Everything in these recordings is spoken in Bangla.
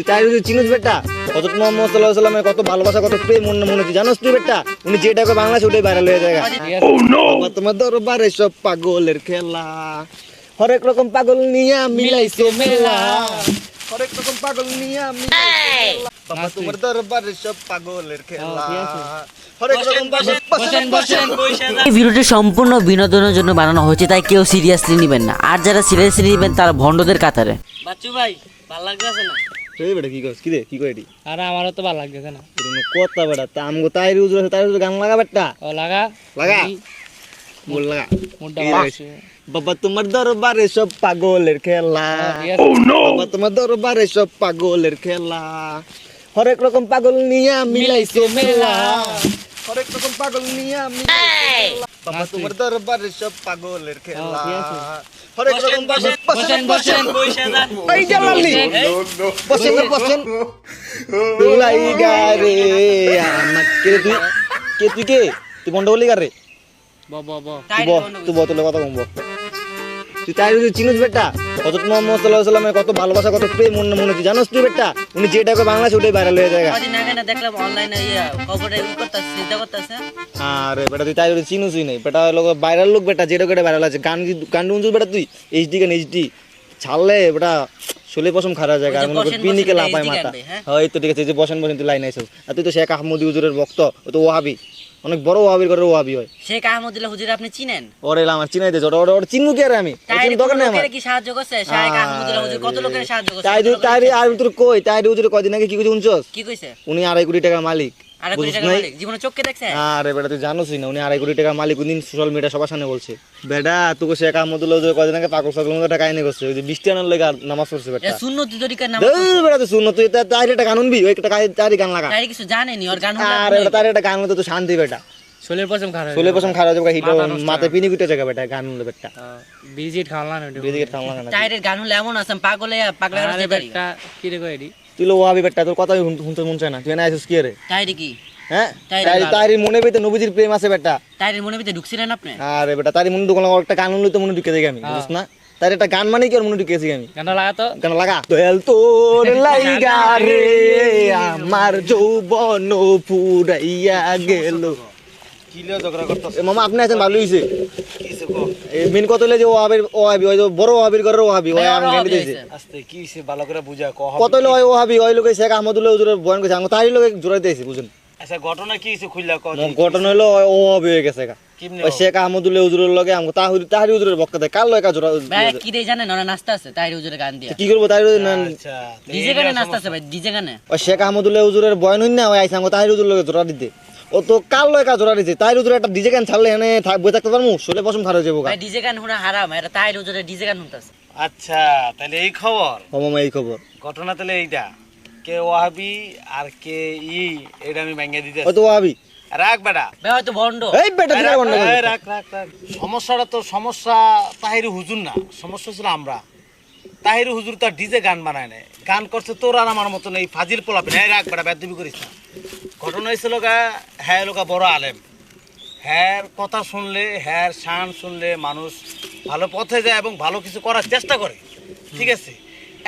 তুই তাই যদি চিনিস বেটা? কত মোহাম্মদ সাল্লাহ সাল্লামের কত ভালোবাসা কত প্রেম মনে মনে তুই জানোস তুই বেটা? উনি যেটা করে বাংলাদেশ ওটাই ভাইরাল হয়ে যায় তোমার দরবারে সব পাগলের খেলা। হরেক রকম পাগল নিয়ে মিলাইছে মেলা। হরেক রকম পাগল নিয়ে মিলাইছে তোমার দরবারে সব পাগলের খেলা। হরেক রকম পাগল বসেন বসেন এই ভিডিওটি সম্পূর্ণ বিনোদনের জন্য বানানো হয়েছে তাই কেউ সিরিয়াসলি নেবেন না। আর যারা সিরিয়াসলি নেবেন তারা ভণ্ডদের কাতারে। বাচ্চু ভাই ভালো লাগতেছে না? এই বেটা কি কস? কি রে? কি কই এটি? আরে আমারও তো ভালো লাগতেছে না। কোনো কথা বেটা তা আমগো তাই ইউজ আছে তাই গান লাগা বেটা? ও লাগা? লাগা? বল লাগা। মুডটা এই রে। বাবা তোমার দরবারে সব পাগলের খেলা। ঠিক আছে। বাবা তোমার দরবারে সব পাগলের খেলা। হরেক রকম পাগল নিয়ে মিলাইছে মেলা। হরেক রকম পাগল নিয়ে মিলাইছে মেলা। বাবা তোমার দরবারে সব পাগলের খেলা। ঠিক হরেক রকম বসেন বসেন এই জালালি বসেন বসেন। দুলাই গারে আমার কে তুই কে তুই কে? তুই বন্ধ বলি গারে ব ব ব। তুই ব তুই বোতলে কথা কম তুই তাই যদি চিনিস বেটা? কত মোহাম্মদ সাল্লাহ সাল্লামের কত ভালোবাসা কত প্রেম মনে মনে তুই জানোস তুই বেটা? উনি যেটা করে বাংলাদেশ ওটাই ভাইরাল হয়ে যায়। দেখলাম অনলাইনে খবরে আরে বেটা তুই তাই চিনুসই নাই। বেটা লোক ভাইরাল লোক বেটা যেটা করে ভাইরাল আছে। গান গান শুনছিস বেটা তুই? এইচডি গান এইচডি ছাড়লে বেটা শোলে পশম খারাপ যায় আর মনে কর পিনিকে লাপায় মাথা। গানবে, হ্যাঁ? হয় তো ঠিক আছে যে বসেন বসেন তুই লাইন আইসো। আর তুই তো শেখ আহমদি হুজুরের ভক্ত ও তো ওহাবি। অনেক বড় ওয়াবির ঘরের ওয়াবি হয়। শেখ আহমদুল্লাহ হুজুর আপনি চিনেন? ওরে আমার চিনাই দিয়েছে ওটা ওটা চিনু কি আর আমি? ওর তাই দরকার নাই আমার। কি সাহায্য করছে? শেখ আহমদুল্লাহ হুজুর কত লোকের সাহায্য করছে? তাই তাই আর তোর কই? তাই হুজুর কয়দিন আগে কি কিছু উনছস কি কইছে? উনি আড়াই কোটি টাকা মালিক। আরে কোটি বুঝছ মালিক জীবনে চোখকে দেখছে? আরে বেটা তুই জানোসই না উনি আড়াই কোটি টাকার মালিক উনি সোশ্যাল মিডিয়া সবার সামনে বলছে। বেটা তোকে শেখ আহমদুল্লাহ হুজুর কদিন আগে পাগল সাগল মতো টাকা এনে করছে ওই যে বৃষ্টি আনার লেগে নামাজ পড়ছে এ বেটা সুন্নতি তরিকার নাম দেই বেটা তুই শুন তুই তা- একটা গান শুনবি? ওই একটা তারই গান লাগা। তাই কিছু জানেনি ওর গান আরে বেটা তার একটা গান তো শান্তি বেটা। খারাপ ষোলো পছন্দ খারাপ যাবে। হিট মাথায় পিনি কুটে জায়গা বেটা গান হলে বেটা। বিজিট খাওয়ালাম না গান হলে এমন আছে পাগলে পাগলা বেটা কি রে কইডি তুই লো ওয়াবি বেটা তোর কথা শুনতে মন চায় না। তুই না কি রে? টাইরে কি? হ্যাঁ? তাই রে তাই বাবা। তারি মনে পেতে নবীজির প্রেম আছে বেটা। মনে ঢুকছিলেন আপনি? আরে বেটা তারি মনে একটা গান শুনলে তো মনে ঢুকে আমি বুঝছ না? তার একটা গান মানে কি ওর মনে ঢুকে যাই আমি? গানটা লাগা তো। গান লাগা? দয়াল তোর লাইগা রে। আমার যৌবন ফুরাইয়া গেল। এ মামা আপনি আছেন ভালো হইছে। মেন কত হইলে যে ও আবির ও আবি ওই যে বড় আবির করে ও আবি ওই আমি গান দিয়েছে। আস্তে কি সে ভালো করে বুঝা কহ কত হইলে ওই ও আবি ওই লোকে শেখ আহমদুল্লাহ হুজুরের বয়ান কইছে আমি তারই লোকে জোড়াই দিয়েছি বুঝুন। আচ্ছা ঘটনা কি খুললা কহ ঘটনা হইল ওই ও আবি হয়ে গেছে। কেমনে ওই শেখ আহমদুল্লাহ হুজুরের লগে আমাকে তাহরি তাহরি হুজুরের বক্কা দেয়। কার লয় কা জোড়া ভাই কি জানেন? ওরা নাচতে আছে হুজুরের গান দিয়ে। কি করব আচ্ছা ডিজে গানে নাচতে আছে ভাই ডিজে গানে। ওই শেখ আহমদুল্লাহ হুজুরের বয়ান হইন না ওই আইসা আমাকে তাহির হুজুর লগে জোড়া দিতে ও তো কার লয় জোড়া দিতে তাহির হুজুর একটা ডিজে গান ছাড়লে এনে বই থাকতে পারমু? শোলে পশম যাব ভাই ডিজে গান শুনা হারাম এটা টাইরে হুজুরের ডিজে গান আচ্ছা তাহলে এই খবর? মামা এই খবর। ঘটনা তাহলে এইটা। কে ওয়াহাবি আর কে ই এটা আমি ভাঙ্গা দিতে ও তো রাখ বেটা। ভাই হয়তো বন্ড এই বেটা রাখ। রাখ রাখ রাখ। সমস্যাটা তো সমস্যা তাহির হুজুর না। সমস্যা ছিল আমরা। তাহির হুজুর তার ডিজে গান বানায় না গান করছে তোর আর আমার মতন এই ফাজিল পোলাপেন। এই রাখ বেটা বেদবি করিস না। ঘটনা হয়েছিল গা হ্যাঁ লোকা বড় আলেম। হ্যাঁ কথা শুনলে হ্যাঁ শান শুনলে মানুষ ভালো পথে যায় এবং ভালো কিছু করার চেষ্টা করে। ঠিক আছে?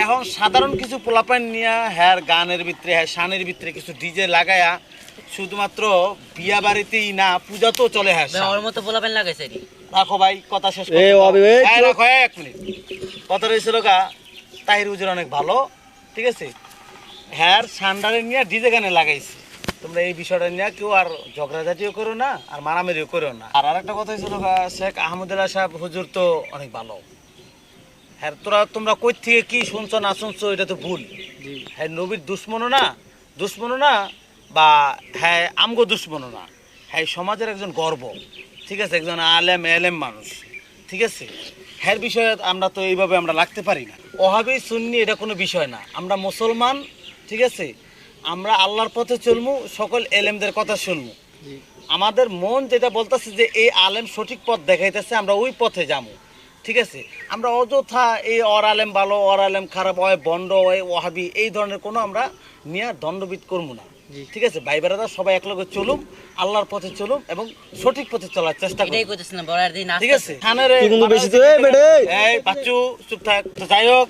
এখন সাধারণ কিছু পোলাপান নিয়ে হ্যার গানের ভিতরে হ্যাঁ শানের ভিতরে কিছু ডিজে লাগায়া শুধুমাত্র বিয়া বাড়িতেই না পূজা তো চলে হ্যাঁ ওর মতো পোলাপেন লাগাইছে রাখো ভাই কথা শেষ এই রাখো এক মিনিট। কথা রয়েছিল গা তাহির হুজুর অনেক ভালো ঠিক আছে? হ্যাঁ সান্ডারে নিয়ে ডিজে গানে লাগাইছে। তোমরা এই বিষয়টা নিয়ে কেউ আর ঝগড়াঝাটিও করো না আর মারামারিও করো না। আর আরেকটা কথা ছিল শেখ আহমদুল্লাহ সাহেব হুজুর তো অনেক ভালো। হ্যাঁ তোরা তোমরা কই থেকে কি শুনছো না শুনছো এটা তো ভুল। হ্যাঁ নবীর দুশ্মনও না দুশ্মনও না বা হ্যাঁ আমগো দুশ্মনও না। হ্যাঁ সমাজের একজন গর্ব ঠিক আছে একজন আলেম এলেম মানুষ ঠিক আছে? হ্যার বিষয়ে আমরা তো এইভাবে আমরা লাগতে পারি না। অহাবি সুন্নি এটা কোনো বিষয় না। আমরা মুসলমান ঠিক আছে? আমরা আল্লাহর পথে চলমু সকল এলেমদের কথা শুনব আমাদের মন যেটা বলতেছে যে এই আলেম সঠিক পথ দেখাইতেছে আমরা ওই পথে যাব ঠিক আছে? আমরা অযথা এই অর আলেম ভালো অর আলেম খারাপ হয় বন্ড হয় ওহাবি এই ধরনের কোনো আমরা নিয়ে দণ্ডবিদ করব না। ঠিক আছে? ভাই বেড়াদা সবাই একলগে চলুম আল্লাহর পথে চলুম এবং সঠিক পথে চলার চেষ্টা দিন ঠিক আছে? থানারে বেশি এই বাচ্চু চুপ থাক। যাই হোক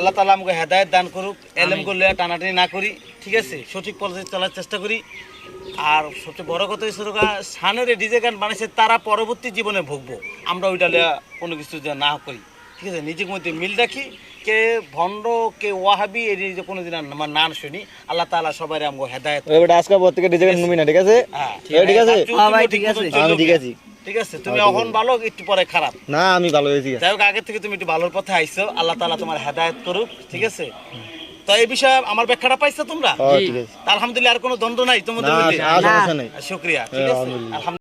আল্লাহ তালা আমাকে হেদায়ত দান করুক এলএম করলে টানাটানি না করি ঠিক আছে? সঠিক পথে চলার চেষ্টা করি। আর সবচেয়ে বড় কথা হচ্ছে সানের ডিজে গান বানাইছে তারা পরবর্তী জীবনে ভুগবো। আমরা ওইটা লিয়া কোনো কিছু যে না করি ঠিক আছে? নিজের মধ্যে মিল রাখি। কে ভণ্ড কে ওয়াহাবি এই যে কোনোদিন আমার নাম শুনি। আল্লাহ তালা সবাই আমাকে হেদায়ত আজকে ডিজে গান না ঠিক আছে? হ্যাঁ ঠিক আছে? হ্যাঁ ভাই, ঠিক ঠিক আছে। আমি ঠিক আছি। ঠিক আছে? তুমি এখন ভালো একটু পরে খারাপ। না আমি ভালো হয়েছি। যাই হোক আগে থেকে তুমি একটু ভালোর পথে আইছো আল্লাহ তালা তোমার হেদায়ত করুক ঠিক আছে? তো এই বিষয়ে আমার ব্যাখ্যাটা পাইছো তোমরা? আলহামদুলিল্লাহ আর কোনো দ্বন্দ্ব নাই তোমাদের শুক্রিয়া ঠিক আছে?